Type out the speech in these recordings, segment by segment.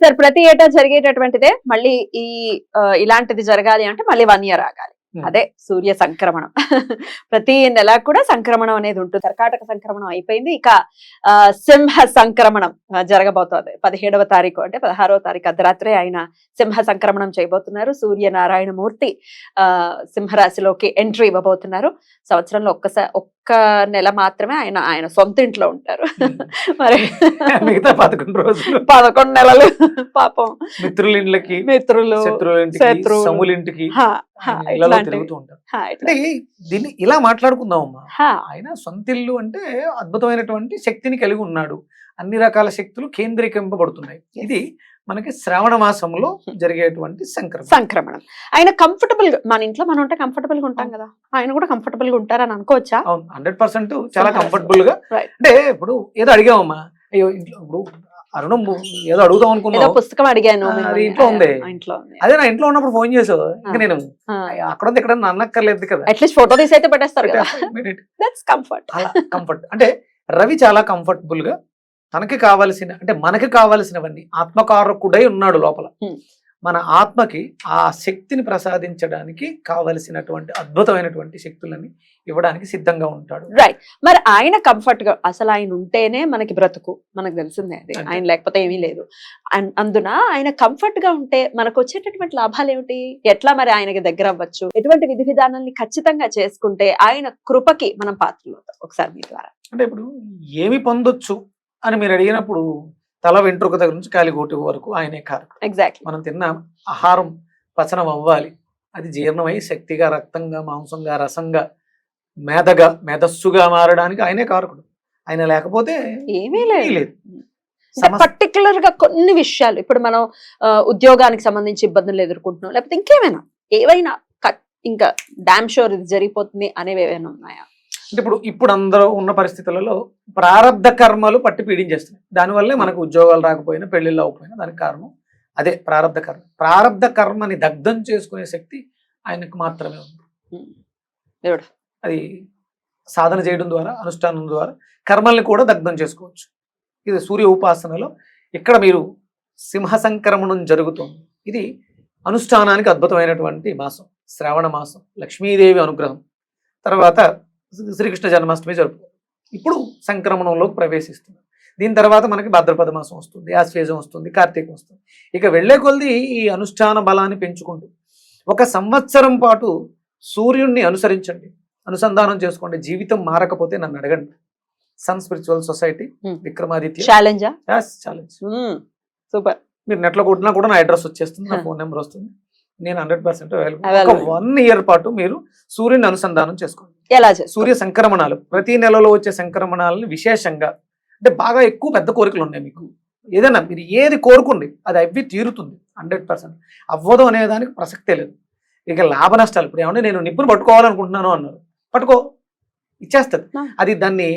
Sir ప్రతి ఏటా జరిగేటటువంటిదే మళ్ళీ ఈ ఇలాంటిది జరగాలి అంటే మళ్ళీ వన్ ఇయర్ ఆగాలి. Hmm. అదే సూర్య సంక్రమణం. ప్రతి నెల కూడా సంక్రమణం అనేది ఉంటుంది. కర్కాటక సంక్రమణం అయిపోయింది. ఇక ఆ, సింహ సంక్రమణం జరగబోతోంది. పదిహేడవ తారీఖు అంటే పదహారవ తారీఖు అర్ధరాత్రి ఆయన సింహ సంక్రమణం చేయబోతున్నారు. సూర్యనారాయణ మూర్తి ఆ సింహరాశిలోకి ఎంట్రీ ఇవ్వబోతున్నారు. సంవత్సరంలో ఒక్కసారి ఒక్క నెల మాత్రమే ఆయన ఆయన సొంత ఇంట్లో ఉంటారు. మరి మిగతా పదకొండు రోజులు. పదకొండు నెలలు పాపం. మిత్రుల ఇంట్లకి మిత్రులు శత్రువుల ఇంటికి. అంటే దీన్ని ఇలా మాట్లాడుకుందామమ్మా. హా, ఆయన సొంత ఇల్లు అంటే అద్భుతమైనటువంటి శక్తిని కలిగి ఉన్నాడు. అన్ని రకాల శక్తులు కేంద్రీకరింపబడుతున్నాయి. ఇది మనకి శ్రావణ మాసంలో జరిగేటువంటి సంక్రమణ. సంక్రమణం. ఆయన కంఫర్టబుల్గా మన ఇంట్లో మనం ఉంటే కంఫర్టబుల్గా ఉంటాం కదా? ఆయన కూడా కంఫర్టబుల్గా ఉంటారని అనుకోవచ్చా? అవును. హండ్రెడ్ పర్సెంట్ చాలా. కంఫర్టబుల్గా. అంటే ఇప్పుడు ఏదో అడిగామమ్మా అయ్యో ఇంట్లో ఇప్పుడు అరుణం ఏదో అడుగుదాం ఏదో అనుకున్నావు పుస్తకం అడిగాను అది. ఇంట్లో ఉంది. అదే నా ఇంట్లో ఉన్నప్పుడు ఫోన్ చేసావు. ఇంకా నేను. అక్కడ ఉంది ఇక్కడ అన్నక్కర్లేదు కదా. అట్లీస్ట్ ఫోటో తీసి అయితే పెట్టేస్తారు కంఫర్ట్ అలా కంఫర్ట్ అంటే రవి చాలా కంఫర్టబుల్గా తనకి కావలసిన అంటే మనకి కావలసినవన్నీ ఆత్మకారకుడై ఉన్నాడు లోపల. మన ఆత్మకి ఆ శక్తిని ప్రసాదించడానికి కావలసినటువంటి అద్భుతమైనటువంటి శక్తులని ఇవ్వడానికి సిద్ధంగా ఉంటాడు. రైట్ మరి ఆయన కంఫర్ట్గా అసలు ఆయన ఉంటేనే మనకి బ్రతుకు. మనకు తెలిసిందే అది. ఆయన లేకపోతే ఏమీ లేదు. అందున ఆయన కంఫర్ట్గా ఉంటే మనకు వచ్చేటటువంటి లాభాలు ఏమిటి ఎట్లా మరి ఆయనకి దగ్గర అవ్వచ్చు? ఎటువంటి విధి విధానాల్ని ఖచ్చితంగా చేసుకుంటే ఆయన కృపకి మనం పాత్రలు అవుతాం. ఒకసారి మీ ద్వారా. అంటే ఇప్పుడు ఏమి పొందొచ్చు? అని మీరు అడిగినప్పుడు తల వెంట్రుక దగ్గర నుంచి కాలిగోటి వరకు ఆయనే కారకుడు ఎగ్జాక్ట్లీ మనం తిన్న ఆహారం పచనం అవ్వాలి. అది జీర్ణమై శక్తిగా రక్తంగా మాంసంగా రసంగా మేధగా మేధస్సుగా మారడానికి ఆయనే కారకుడు. ఆయన లేకపోతే ఏమీ లేదు. పర్టికులర్గా కొన్ని విషయాలు ఇప్పుడు మనం ఉద్యోగానికి సంబంధించి ఇబ్బందులు ఎదుర్కొంటున్నాం. లేకపోతే ఇంకేమైనా? ఏవైనా ఇంకా డామ్ షోర్ ఇది జరిగిపోతుంది అనేవి ఏమైనా ఉన్నాయా? అంటే ఇప్పుడు ఇప్పుడు అందరూ ఉన్న పరిస్థితులలో ప్రారంధ కర్మలు పట్టి పీడించేస్తున్నాయి. దానివల్లే మనకు ఉద్యోగాలు రాకపోయినా పెళ్ళిళ్ళు అవ్వకపోయినా దానికి కారణం అదే ప్రారంధ కర్మ. ప్రారంధ కర్మని దగ్ధం చేసుకునే శక్తి ఆయనకు మాత్రమే ఉంది. దేవుడు. అది సాధన చేయడం ద్వారా అనుష్ఠానం ద్వారా కర్మల్ని కూడా దగ్ధం చేసుకోవచ్చు. ఇది సూర్య ఉపాసనలో ఇక్కడ మీరు సింహ సంక్రమణం జరుగుతుంది. ఇది అనుష్ఠానానికి అద్భుతమైనటువంటి మాసం శ్రావణ మాసం లక్ష్మీదేవి అనుగ్రహం. తర్వాత శ్రీకృష్ణ జన్మాష్టమి జరుపు ఇప్పుడు సంక్రమణంలోకి ప్రవేశిస్తుంది దీని తర్వాత మనకి భాద్రపద మాసం వస్తుంది ఆశ్వేజం వస్తుంది కార్తీకం వస్తుంది. ఇక వెళ్ళే కొలది ఈ అనుష్ఠాన బలాన్ని పెంచుకుంటూ ఒక సంవత్సరం పాటు సూర్యుడిని అనుసరించండి. అనుసంధానం చేసుకోండి. జీవితం మారకపోతే నన్ను అడగండి. Sun spiritual society. విక్రమాదిత్య. ఛాలెంజా? సూపర్. మీరు నెట్లో కొట్టినా కూడా నా అడ్రస్ వచ్చేస్తుంది నా. ఫోన్ నెంబర్ వస్తుంది. నేను హండ్రెడ్ పర్సెంట్ ఒక. వన్ ఇయర్ పాటు మీరు సూర్యుని అనుసంధానం చేసుకోండి. ఎలా సూర్య సంక్రమణాలు. ప్రతి నెలలో వచ్చే సంక్రమణాలను విశేషంగా అంటే బాగా ఎక్కువ పెద్ద కోరికలు ఉన్నాయి మీకు. ఏదైనా మీరు ఏది కోరుకోండి అది అవి తీరుతుంది హండ్రెడ్ పర్సెంట్. అవ్వదు అనే దానికి ప్రసక్తే లేదు. ఇక లాభ నష్టాలు ఇప్పుడు ఏమంటే నేను నిప్పును పట్టుకోవాలనుకుంటున్నాను అన్నారు. పట్టుకో ఇచ్చేస్తుంది. అది దాన్ని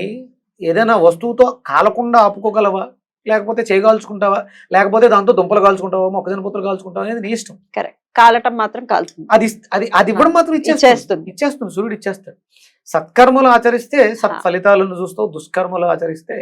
ఏదైనా వస్తువుతో కాలకుండా ఆపుకోగలవా? లేకపోతే చేయగాల్చుకుంటావా లేకపోతే దాంతో దుంపలు కాల్చుకుంటావా? మొక్కజొన్న పొత్తులు కాల్చుకుంటావా? అనేది నీ ఇష్టం. కరెక్ట్ కాలటం మాత్రం కాలుతుంది అది అది అది ఇవ్వడం మాత్రం ఇచ్చేస్తుంది. ఇచ్చేస్తుంది. సూర్యుడు ఇచ్చేస్తాడు. సత్కర్మలు ఆచరిస్తే సత్ ఫలితాలను చూస్తావు దుష్కర్మలు ఆచరిస్తే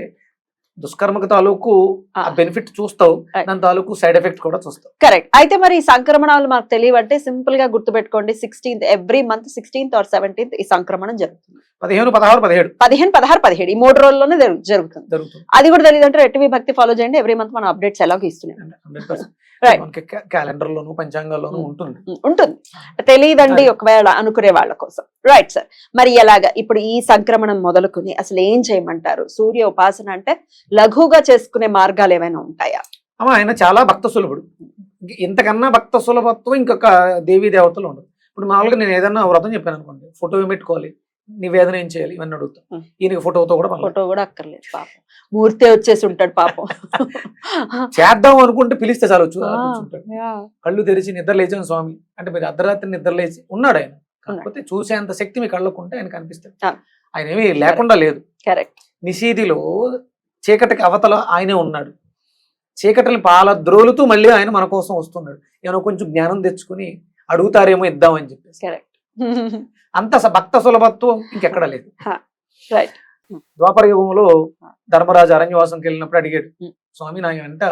దుష్కర్మకు తాలూకు ఆ. బెనిఫిట్ చూస్తావు. దాని తాలూకు సైడ్ ఎఫెక్ట్ కూడా చూస్తావు. కరెక్ట్ అయితే మరి ఈ సంక్రమణాలు మాకు తెలియవంటే సింపుల్గా గుర్తుపెట్టుకోండి sixteenth every month sixteenth or seventeenth ఈ సంక్రమణం జరుగుతుంది. పదిహేను పదహారు పదిహేడు. పదిహేను పదహారు పదిహేడు. ఈ మూడు రోజుల్లోనే జరుగు- జరుగుతుంది. జరుగుతుంది. అది కూడా తెలియదు అంటే రెట్టివి భక్తి ఫాలో చేయండి. ఎవ్రీ మంత్ మనం అప్డేట్స్ ఎలాగో ఇస్తున్నాం. Hundred percent. Right. మనకి క్యాలెండర్ లోను పంచాంగాల్లోనూ Hmm. ఉంటుంది. ఉంటుంది. తెలియదండి. ఒకవేళ అనుకునే వాళ్ళ కోసం. రైట్ సార్ మరి ఎలాగా? ఇప్పుడు ఈ సంక్రమణం మొదలుకుని అసలు ఏం చేయమంటారు? సూర్య ఉపాసన అంటే లఘుగా చేసుకునే మార్గాలు ఏమైనా ఉంటాయా? అమ్మ ఆయన చాలా భక్త సులభుడు. ఇంతకన్నా భక్త సులభత్వం ఇంకొక దేవీ దేవతలు ఉండదు ఇప్పుడు మామూలుగా నేను ఏదన్నా వ్రతం చెప్పాను అనుకోండి. ఫోటో పెట్టుకోవాలి? నివేదన ఏం చేయాలి? ఇవన్నీ అడుగుతాం. ఈయనకి ఫోటోతో కూడా. ఫోటో కూడా అక్కర్లేదు పాపం. మూర్తే వచ్చేసి ఉంటాడు పాపం. చేద్దాం అనుకుంటే పిలిస్తే చాలు. కూర్చుంటాడు. కళ్ళు తెరిచి నిద్ర లేచాను స్వామి. అంటే మీరు అర్ధరాత్రి నిద్ర లేచి ఉన్నాడు ఆయన. కాకపోతే చూసేంత శక్తి మీ కళ్ళకు ఉంటే ఆయన కనిపిస్తాడు. ఆయన ఏమీ లేకుండా లేదు. కరెక్ట్. నిషీదిలో చీకటికి అవతల ఆయనే ఉన్నాడు. చీకటిని పాల ద్రోలుతూ మళ్ళీ ఆయన మన కోసం వస్తున్నాడు. ఏమైనా కొంచెం జ్ఞానం తెచ్చుకుని అడుగుతారేమో ఇద్దామని చెప్పేసి. కరెక్ట్. అంత భక్త సులభత్వం ఇంకెక్కడ లేదు. ద్వాపర యుగంలో ధర్మరాజు అరణ్యవాసంకి వెళ్ళినప్పుడు అడిగాడు. స్వామి నా వెంట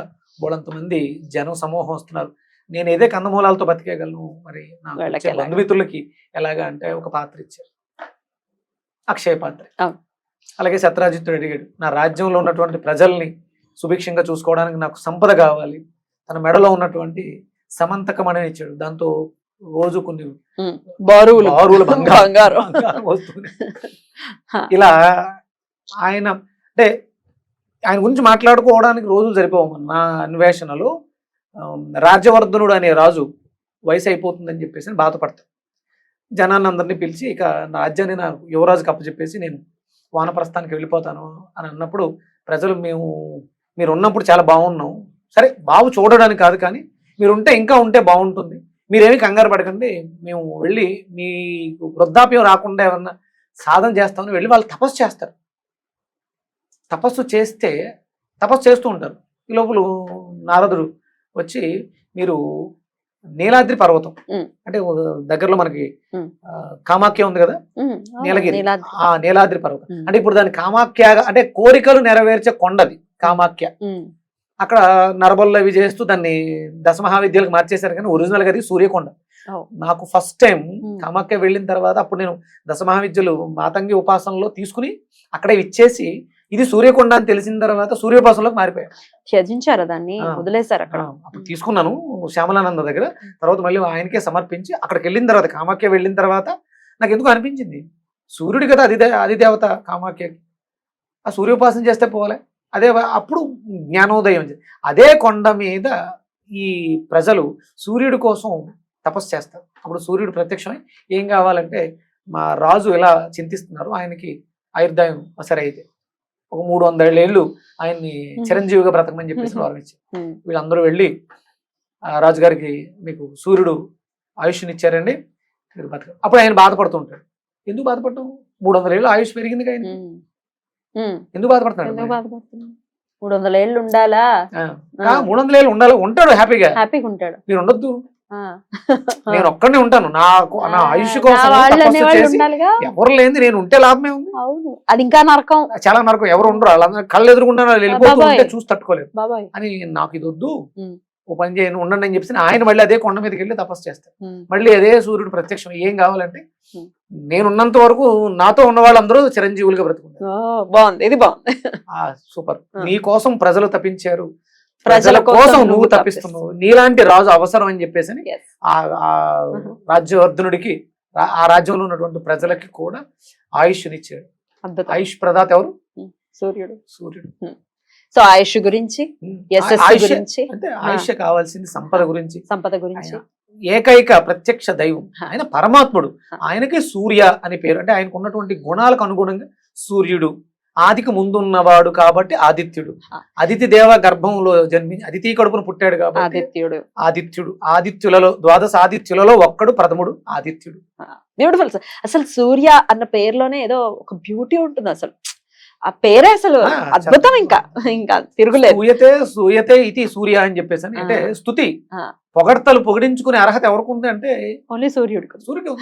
బోళంత మంది జనం సమూహం వస్తున్నారు. నేను ఏదే కందమూలాలతో బతికేయగలను? మరి ఎలాగా? బంధుమిత్రులకి ఎలాగా అంటే ఒక పాత్ర ఇచ్చారు. అక్షయ పాత్ర. అలాగే సత్రాజిత్తుడు అడిగాడు నా రాజ్యంలో ఉన్నటువంటి ప్రజల్ని సుభిక్షంగా చూసుకోవడానికి నాకు సంపద కావాలి. తన మెడలో ఉన్నటువంటి సమంతకం అనేది ఇచ్చాడు. దాంతో రోజు కొన్ని బారువులు. బారువుల బంగారం. వస్తుంది. ఇలా ఆయన అంటే ఆయన గురించి మాట్లాడుకోవడానికి రోజులు సరిపోవు. నా అన్వేషణలో రాజ్యవర్ధనుడు అనే రాజు వయసు అయిపోతుందని చెప్పేసి బాధపడతాను. జనాన్ని అందరినీ పిలిచి ఇక నా రాజ్యాన్ని నా యువరాజుకి అప్పచెప్పేసి నేను వానప్రస్థానికి వెళ్ళిపోతాను అని అన్నప్పుడు ప్రజలు మేము మీరు ఉన్నప్పుడు చాలా బాగున్నాం. సరే బాగు చూడడానికి కాదు కానీ మీరు ఉంటే ఇంకా ఉంటే బాగుంటుంది. మీరేమీ కంగారు పడకండి. మేము వెళ్ళి మీకు వృద్ధాప్యం రాకుండా ఏమన్నా సాధన చేస్తామని వెళ్ళి వాళ్ళు తపస్సు చేస్తారు. తపస్సు చేస్తే తపస్సు చేస్తూ ఉంటారు. ఈ లోపల నారదుడు వచ్చి మీరు నీలాద్రి పర్వతం. అంటే దగ్గరలో మనకి కామాఖ్య ఉంది కదా? నీలగిరి. ఆ నీలాద్రి పర్వతం. అంటే ఇప్పుడు దాని కామాఖ్య అంటే కోరికలు నెరవేర్చే కొండది కామాఖ్య. అక్కడ నరబల్లో అవి చేస్తూ దాన్ని దశమహావిద్యలకు మార్చేశారు కానీ ఒరిజినల్గా అది సూర్యకొండ. నాకు ఫస్ట్ టైం ఉమ్. కామాఖ్య వెళ్ళిన తర్వాత అప్పుడు నేను దశమహావిద్యలు మాతంగి ఉపాసనలో తీసుకుని అక్కడే ఇచ్చేసి ఇది సూర్యకొండ అని తెలిసిన తర్వాత సూర్యోపాసనలోకి మారిపోయాను. త్యజించారా దాన్ని. వదిలేశారు అక్కడ? అప్పుడు తీసుకున్నాను శ్యామలానంద దగ్గర. తర్వాత మళ్ళీ ఆయనకే సమర్పించి అక్కడికి వెళ్ళిన తర్వాత కామాఖ్య వెళ్ళిన తర్వాత నాకు ఎందుకు అనిపించింది? సూర్యుడి కదా అది దే- అది దేవత కామాఖ్యకి. ఆ సూర్యోపాసన చేస్తే పోవాలి అదే అప్పుడు జ్ఞానోదయం అదే కొండ మీద ఈ ప్రజలు సూర్యుడి కోసం తపస్సు చేస్తారు. అప్పుడు సూర్యుడు ప్రత్యక్షమై ఏం కావాలంటే మా రాజు ఎలా చింతిస్తున్నారు ఆయనకి ఆయుర్దాయం సరే అయితే ఒక మూడు వందల ఏళ్ళు ఆయన్ని చిరంజీవిగా బ్రతకమని చెప్పేసి. వరం ఇచ్చారు వీళ్ళందరూ వెళ్ళి రాజుగారికి మీకు సూర్యుడు ఆయుష్ని ఇచ్చారండి మీరు బతక అప్పుడు ఆయన బాధపడుతూ ఉంటాడు. ఎందుకు బాధపడటం మూడు వందల ఏళ్ళు ఆయుష్ పెరిగింది ఉమ్. ఎందుకు బాధపడుతున్నాడు మూడు వందల ఏళ్ళు ఉండాలా? మూడు వందల ఏళ్ళు ఉండాలి. ఉంటాడు హ్యాపీగా. హ్యాపీగా ఉంటాడు. మీరు ఉండొద్దు. నేను ఒక్కడే ఉంటాను. నాకు నా ఆయుష్ కోసం ఎవరు లేని నేను ఉంటే లాభమే ఉంది. అవును. అది ఇంకా నరకం. చాలా నరకం. ఎవరు ఉండరు. వాళ్ళందరూ కళ్ళు వెళ్ళిపోతూ. ఉంటే చూసి తట్టుకోలేదు అని నాకు ఇది వద్దు. ఓ పని చేయను ఉండండి అని చెప్పేసి ఆయన మళ్ళీ అదే కొండ మీదకి వెళ్ళి తపస్సు చేస్తారు. మళ్ళీ అదే సూర్యుడు ప్రత్యక్షం ఏం కావాలంటే. నేనున్నంత వరకు నాతో ఉన్న వాళ్ళందరూ చిరంజీవులుగా బ్రతుకుంటారు. బాగుంది ఇది బాగుంది. ఆ సూపర్. నీ కోసం ప్రజలు తప్పించారు ప్రజల కోసం నువ్వు తప్పిస్తున్నావు నీలాంటి రాజు అవసరం అని చెప్పేసి. ఆ. రాజ్యవర్ధనుడికి ఆ రాజ్యంలో ఉన్నటువంటి ప్రజలకి కూడా ఆయుష్నిచ్చాడు. ఆయుష్ ప్రదాత ఎవరు? సూర్యుడు. సూర్యుడు. సో ఆయుష్ గురించి గురించి అంటే ఆయుష్ కావాల్సింది సంపద గురించి. సంపద గురించి. ఏకైక ప్రత్యక్ష దైవం. ఆయన పరమాత్ముడు. ఆయనకే సూర్య అనే పేరు. అంటే ఆయనకు ఉన్నటువంటి గుణాలకు అనుగుణంగా సూర్యుడు. ఆదికి ముందున్నవాడు కాబట్టి ఆదిత్యుడు. అదితి దేవ గర్భంలో జన్మి అదితి కడుపున పుట్టాడు కాబట్టి ఆదిత్యుడు. ఆదిత్యుడు. ఆదిత్యులలో ద్వాదశ ఆదిత్యులలో ఒక్కడు ప్రథముడు ఆదిత్యుడు. బ్యూటిఫుల్ అసలు సూర్య అన్న పేరులోనే ఏదో ఒక బ్యూటీ ఉంటుంది అసలు. ఆ పేరే అసలు అద్భుతం ఇంకా. ఇంకా తిరుగులేదు. సూయతే సూయతే ఇది సూర్య అని చెప్పేసి అంటే. స్థుతి. పొగడ్తలు పొగిడించుకునే అర్హత ఎవరికి ఉంది అంటే ఓన్లీ సూర్యుడికి. సూర్యుడు.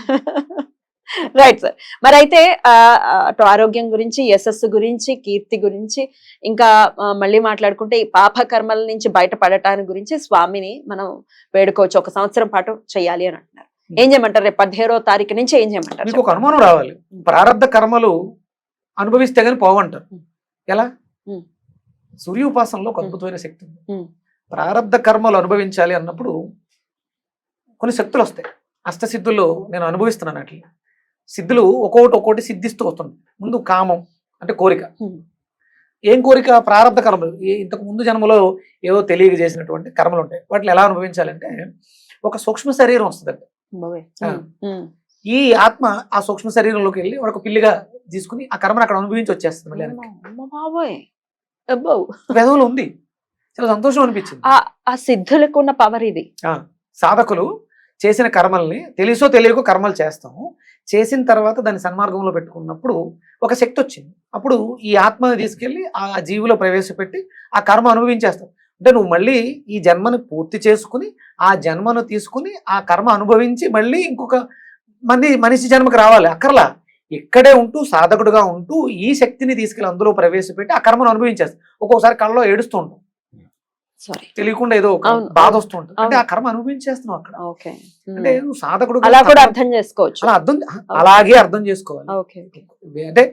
రైట్ సార్ మరి అయితే అటు ఆరోగ్యం గురించి యశస్సు గురించి కీర్తి గురించి ఇంకా మళ్ళీ మాట్లాడుకుంటే ఈ పాప కర్మల నుంచి బయటపడటానికి గురించి స్వామిని మనం వేడుకోవచ్చు. ఒక సంవత్సరం పాటు చేయాలి అని అంటున్నారు. ఏం చేయమంటారు? రేపు పదిహేడో తారీఖు నుంచి ఏం చేయమంటారు? ఒక అనుమానం రావాలి. ప్రారంధ కర్మలు అనుభవిస్తే గానీ పోవంటారు. ఎలా? ఉం. సూర్య ఉపాసనలో ఒక. అద్భుతమైన శక్తి ఉంది. ప్రారంధ కర్మలు అనుభవించాలి అన్నప్పుడు కొన్ని శక్తులు వస్తాయి. అష్టసిద్ధుల్లో నేను అనుభవిస్తున్నాను అట్లా సిద్ధులు ఒక్కొక్కటి ఒక్కొక్కటి సిద్ధిస్తూ వస్తుంది ముందు కామం అంటే కోరిక. ఏం కోరిక? ప్రారంధ కర్మలు. ఇంతకు ముందు జన్మలో ఏదో తెలియక చేసినటువంటి కర్మలు ఉంటాయి. వాటిని ఎలా అనుభవించాలంటే ఒక సూక్ష్మ శరీరం వస్తుందండి. ఉమ్, ఈ ఆత్మ ఆ సూక్ష్మ శరీరంలోకి వెళ్ళి వాడు ఒక పిల్లిగా తీసుకుని ఆ కర్మను అక్కడ అనుభవించి వచ్చేస్తుంది మళ్ళీ బాబోయ్. అబ్బో వెధవులు ఉంది. చాలా సంతోషం అనిపించింది. ఆ ఆ సిద్ధులకు ఉన్న పవర్ ఇది. సాధకులు చేసిన కర్మల్ని తెలుసో తెలియకో కర్మలు చేస్తాము. చేసిన తర్వాత దాన్ని సన్మార్గంలో పెట్టుకున్నప్పుడు ఒక శక్తి వచ్చింది. అప్పుడు ఈ ఆత్మని తీసుకెళ్ళి ఆ జీవిలో ప్రవేశపెట్టి ఆ కర్మ అనుభవించేస్తాం. అంటే నువ్వు మళ్ళీ ఈ జన్మను పూర్తి చేసుకుని ఆ జన్మను తీసుకుని ఆ కర్మ అనుభవించి మళ్ళీ ఇంకొక మంది మనిషి జన్మకు రావాలి. అక్కర్లా. ఇక్కడే ఉంటూ సాధకుడుగా ఉంటూ ఈ శక్తిని తీసుకెళ్ళి అందులో ప్రవేశపెట్టి ఆ కర్మను అనుభవించేస్తాం ఒక్కొక్కసారి కళ్ళలో ఏడుస్తూ ఉంటాం. సారీ తెలియకుండా ఏదో బాధ అవును, వస్తూ ఉంటుంది. అంటే. ఆ కర్మ అనుభవించేస్తున్నావు అక్కడ. అంటే నువ్వు సాధకుడు అలా కూడా అర్థం చేసుకోవచ్చు. అర్థం అలాగే అర్థం చేసుకోవాలి. అంటే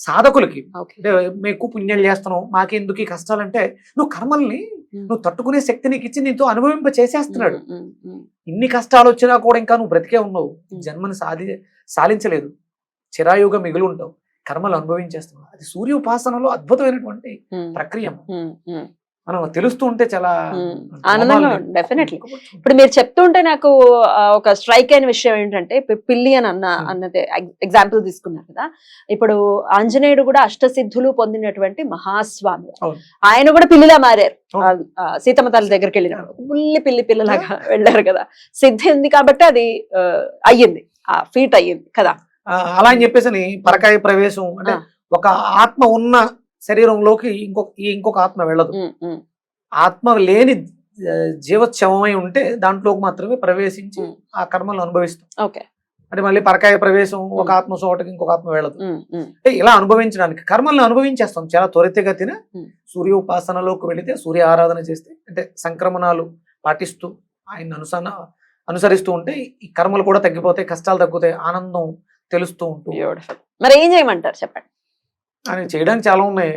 సాధకులకి అంటే మేము పుణ్యాలు చేస్తున్నావు మాకెందుకు ఈ కష్టాలు అంటే నువ్వు కర్మల్ని నువ్వు తట్టుకునే శక్తి నీకు ఇచ్చి నీతో అనుభవింప చేసేస్తున్నాడు ఉమ్. ఇన్ని కష్టాలు వచ్చినా కూడా ఇంకా నువ్వు బ్రతికే ఉన్నావు. జన్మని సాధి సాధించలేదు చిరాయుగా మిగిలి ఉంటావు. కర్మలు అనుభవించేస్తున్నావు. అది సూర్య ఉపాసనలో అద్భుతమైనటువంటి ప్రక్రియ. మనం తెలుస్తూ ఉంటే చాలా. ఆనందంగా definitely. ఇప్పుడు మీరు చెప్తుంటే నాకు ఒక స్ట్రైక్ అయిన విషయం ఏంటంటే పిల్లి అని అన్న. అన్నదే ఎగ్జాంపుల్ తీసుకున్నారు కదా. ఇప్పుడు ఆంజనేయుడు కూడా అష్టసిద్ధులు పొందినటువంటి మహాస్వామి. ఆయన కూడా పిల్లిలా మారారు. సీతమ్మ తల్లి దగ్గరికి వెళ్ళినప్పుడు. పుల్లి పిల్లి పిల్లలాగా వెళ్ళారు కదా. సిద్ధి ఉంది కాబట్టి అది అయ్యింది. ఆ ఫీట్ అయ్యింది కదా. అలా అని చెప్పేసి అని పరకాయ ప్రవేశం అంటే. ఒక ఆత్మ ఉన్న శరీరంలోకి ఇంకొక ఇంకొక ఆత్మ వెళ్ళదు ఆత్మ లేని జీవోత్సవమై ఉంటే దాంట్లోకి మాత్రమే ప్రవేశించి. ఆ కర్మలు అనుభవిస్తాం ఓకే అంటే మళ్ళీ పరకాయ ప్రవేశం ఒక. ఆత్మ చోటకి ఇంకొక ఆత్మ వెళ్ళదు అంటే ఇలా అనుభవించడానికి కర్మల్ని అనుభవించేస్తాం చాలా త్వరితగతిన ఉమ్. సూర్యోపాసనలోకి వెళితే సూర్య ఆరాధన చేస్తే అంటే సంక్రమణాలు పాటిస్తూ ఆయన అనుసరణ అనుసరిస్తూ ఉంటే ఈ కర్మలు కూడా తగ్గిపోతాయి కష్టాలు తగ్గుతాయి ఆనందం తెలుస్తూ ఉంటూ beautiful. మరి ఏం చేయమంటారు చెప్పండి అని చేయడానికి చాలా ఉన్నాయి.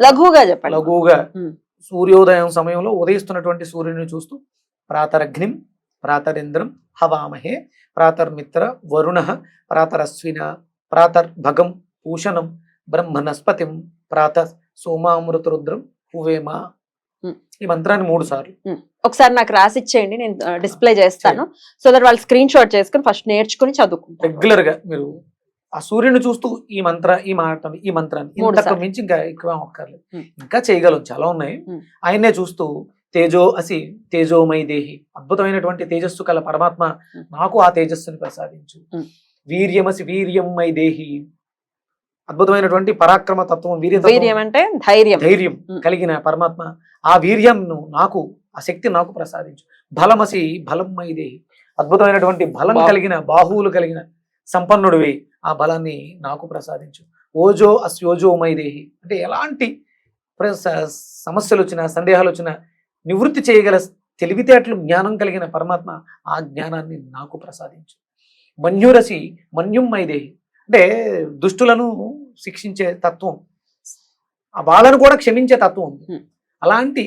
లఘువుగా చెప్పండి లఘువుగా. సూర్యోదయం సమయంలో ఉదయిస్తున్నటువంటి సూర్యుని చూస్తూ ప్రాతరగ్నిం ప్రాతరింద్రం హవామహే ప్రాతర్మిత్ర వరుణ ప్రాతరశ్విన ప్రాతర్భగం పూషణం బ్రహ్మనస్పతిం ప్రాత సోమామృతరుద్రం హువేమ. ఈ మంత్రాన్ని మూడు సార్లు ఒకసారి నాకు రాసి ఇచ్చేయండి నేను డిస్ప్లే చేస్తాను సో దట్ వాళ్ళు స్క్రీన్ షాట్ చేసుకుని ఫస్ట్ నేర్చుకుని చదువుకుంటారు రెగ్యులర్గా మీరు ఆ సూర్యుని చూస్తూ ఈ మంత్ర ఈ మాట ఈ మంత్రాన్ని ఇంతకు. మించి ఇంకా ఎక్కువ ఒక్కర్లేదు ఉమ్. ఇంకా చేయగలం చాలా ఉన్నాయి. ఆయన్నే చూస్తూ తేజో అసి తేజోమయ దేహి అద్భుతమైనటువంటి తేజస్సు కల పరమాత్మ. నాకు ఆ తేజస్సుని ప్రసాదించు. వీర్యమసి వీర్యమై దేహి అద్భుతమైనటువంటి పరాక్రమ తత్వం వీర్య వీర్యం అంటే ధైర్యం. ధైర్యం. కలిగిన పరమాత్మ ఆ వీర్యంను నాకు ఆ శక్తి నాకు ప్రసాదించు. బలమసి బలమై దేహి అద్భుతమైనటువంటి బలం కలిగిన బాహువులు కలిగిన సంపన్నుడివి. ఆ బలాన్ని నాకు ప్రసాదించు. ఓజో అస్యోజోమై దేహి అంటే ఎలాంటి సమస్యలు వచ్చినా సందేహాలు వచ్చినా నివృత్తి చేయగల తెలివితేటలు జ్ఞానం కలిగిన పరమాత్మ ఆ జ్ఞానాన్ని నాకు ప్రసాదించు. మన్యురసి మన్యుమ్మై దేహి అంటే దుష్టులను శిక్షించే తత్వం ఆ వాళ్ళను కూడా క్షమించే తత్వం ఉంది. అలాంటి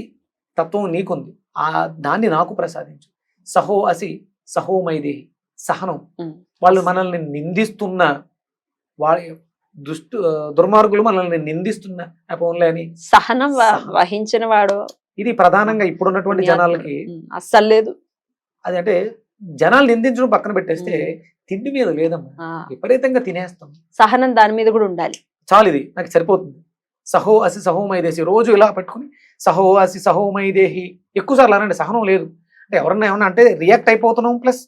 తత్వం నీకుంది. ఆ దాన్ని నాకు ప్రసాదించు. సహో అసి సహోమై దేహి సహనం. వాళ్ళు మనల్ని నిందిస్తున్న వాళ్ళ దుష్టు దుర్మార్గులు మనల్ని నిందిస్తున్న పోన్లే అని సహనం. వహించిన వాడు ఇది ప్రధానంగా ఇప్పుడున్నటువంటి జనాలకి అస్సలు లేదు. అది అంటే జనాలు నిందించడం పక్కన పెట్టేస్తే తిండి మీద లేదమ్మా విపరీతంగా తినేస్తాం. సహనం దాని మీద కూడా ఉండాలి. చాలు ఇది నాకు సరిపోతుంది. సహో అసి సహోమై దేశి రోజు ఇలా పెట్టుకుని సహో అసి సహోమై దేహి. ఎక్కువ సార్లు అనండి సహనం లేదు. అంటే ఎవరన్నా ఏమన్నా అంటే రియాక్ట్ అయిపోతున్నాం ప్లస్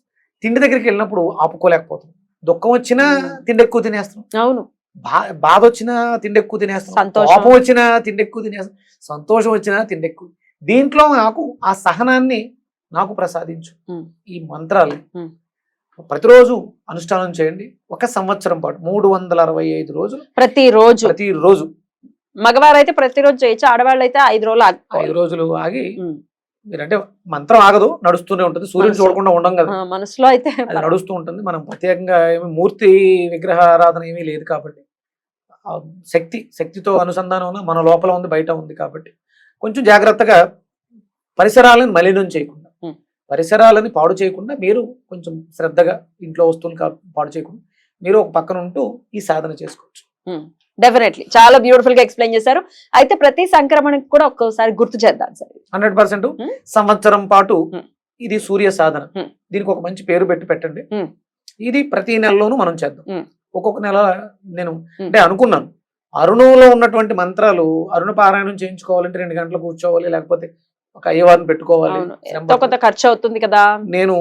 తిండి దగ్గరికి వెళ్ళినప్పుడు ఆపుకోలేకపోతున్నాం. దుఃఖం వచ్చినా. తిండి ఎక్కువ తినేస్తున్నాం. అవును. బా బాధ వచ్చినా తిండి ఎక్కువ సంతోషం. కోపం వచ్చినా తిండి ఎక్కువ తినేస్తాం సంతోషం వచ్చినా తిండి ఎక్కువ. దీంట్లో నాకు ఆ సహనాన్ని నాకు ప్రసాదించు. ఈ మంత్రాలు. ప్రతిరోజు అనుష్ఠానం చేయండి ఒక సంవత్సరం పాటు మూడు వందల అరవై ఐదు రోజులు ప్రతిరోజు ప్రతిరోజు మగవారు అయితే ప్రతిరోజు చేయొచ్చు ఆడవాళ్ళు అయితే ఐదు రోజులు ఐదు. రోజులు ఆగి. మీరంటే మంత్రం ఆగదు నడుస్తూనే ఉంటుంది సూర్యుని మనసు. చూడకుండా ఉండం కదా మనసులో అయితే అది నడుస్తూ ఉంటుంది మనం ప్రత్యేకంగా ఏమి మూర్తి విగ్రహ ఆరాధన ఏమీ లేదు కాబట్టి శక్తి శక్తితో అనుసంధానం ఉన్న మన లోపల ఉంది బయట ఉంది కాబట్టి కొంచెం జాగ్రత్తగా పరిసరాలను మలినం చేయకుండా. పరిసరాలని పాడు చేయకుండా మీరు కొంచెం శ్రద్ధగా ఇంట్లో వస్తువులు పాడు చేయకుండా మీరు ఒక పక్కన ఉంటూ ఈ సాధన చేసుకోవచ్చు డెఫినెట్లీ చాలా బ్యూటిఫుల్గా ఎక్స్ప్లెయిన్ చేశారు అయితే ప్రతి సంక్రమణకి కూడా ఒక్కోసారి గుర్తు చేద్దాం సార్ హండ్రెడ్ పర్సెంట్ Hmm. సంవత్సరం పాటు Hmm. ఇది సూర్య సాధన Hmm. దీనికి ఒక మంచి పేరు పెట్టి పెట్టండి Hmm. ఇది ప్రతి నెలలోనూ మనం చేద్దాం. ఒక్కొక్క నెల నేను. అంటే అనుకున్నాను అరుణంలో ఉన్నటువంటి మంత్రాలు అరుణ పారాయణం చేయించుకోవాలంటే రెండు గంటలు కూర్చోవాలి లేకపోతే ఒక అయ్యవారిని పెట్టుకోవాలి ఎంతో కొంత ఖర్చు అవుతుంది కదా. నేను